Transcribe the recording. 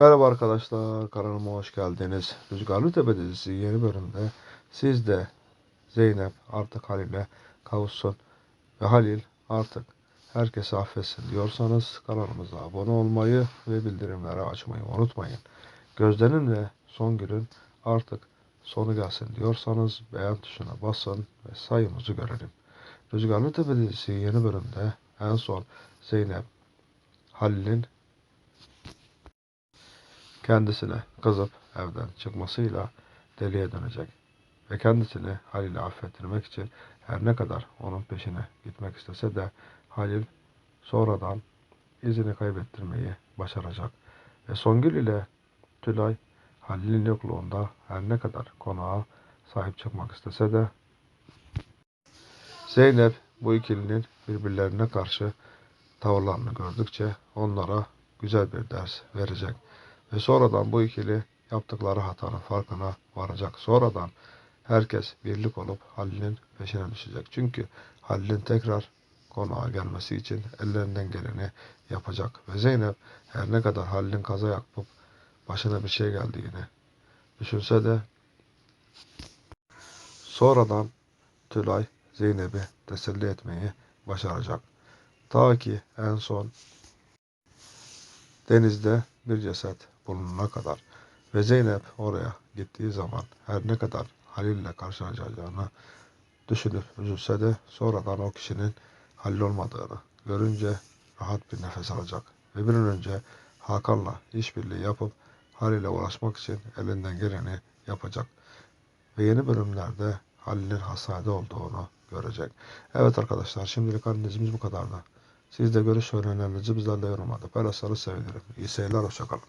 Merhaba arkadaşlar, kanalıma hoş geldiniz. Rüzgarlı Tepe dizisi yeni bölümde siz de Zeynep artık Halil'e kavuşsun ve Halil artık herkesi affetsin diyorsanız kanalımıza abone olmayı ve bildirimleri açmayı unutmayın. Gözde'nin ve Songül'ün artık sonu gelsin diyorsanız beğen tuşuna basın ve sayımızı görelim. Rüzgarlı Tepe dizisi yeni bölümde en son Zeynep Halil'in kendisine kızıp evden çıkmasıyla deliye dönecek ve kendisini Halil'i affettirmek için her ne kadar onun peşine gitmek istese de Halil sonradan izini kaybettirmeyi başaracak ve Songül ile Tülay Halil'in yokluğunda her ne kadar konağa sahip çıkmak istese de Zeynep bu ikilinin birbirlerine karşı tavırlarını gördükçe onlara güzel bir ders verecek. Ve sonradan bu ikili yaptıkları hatanın farkına varacak. Sonradan herkes birlik olup Halil'in peşine düşecek. Çünkü Halil'in tekrar konağa gelmesi için ellerinden geleni yapacak. Ve Zeynep her ne kadar Halil'in kaza yapıp başına bir şey geldiğini düşünse de sonradan Tülay Zeynep'i teselli etmeyi başaracak. Ta ki en son denizde bir ceset bulunana kadar ve Zeynep oraya gittiği zaman her ne kadar Halil ile karşılaşacağını düşünüp üzülse de sonradan o kişinin Halil olmadığını görünce rahat bir nefes alacak ve bir an önce Hakan'la işbirliği yapıp Halil'e ulaşmak için elinden geleni yapacak ve yeni bölümlerde Halil'in hastanede olduğunu görecek. Evet arkadaşlar şimdilik analizimiz bu kadardı. Siz de görüş ve önerilerinizi bizlerle yorumlarda paylaşırsanız sevinirim. İyi seyirler, hoşçakalın.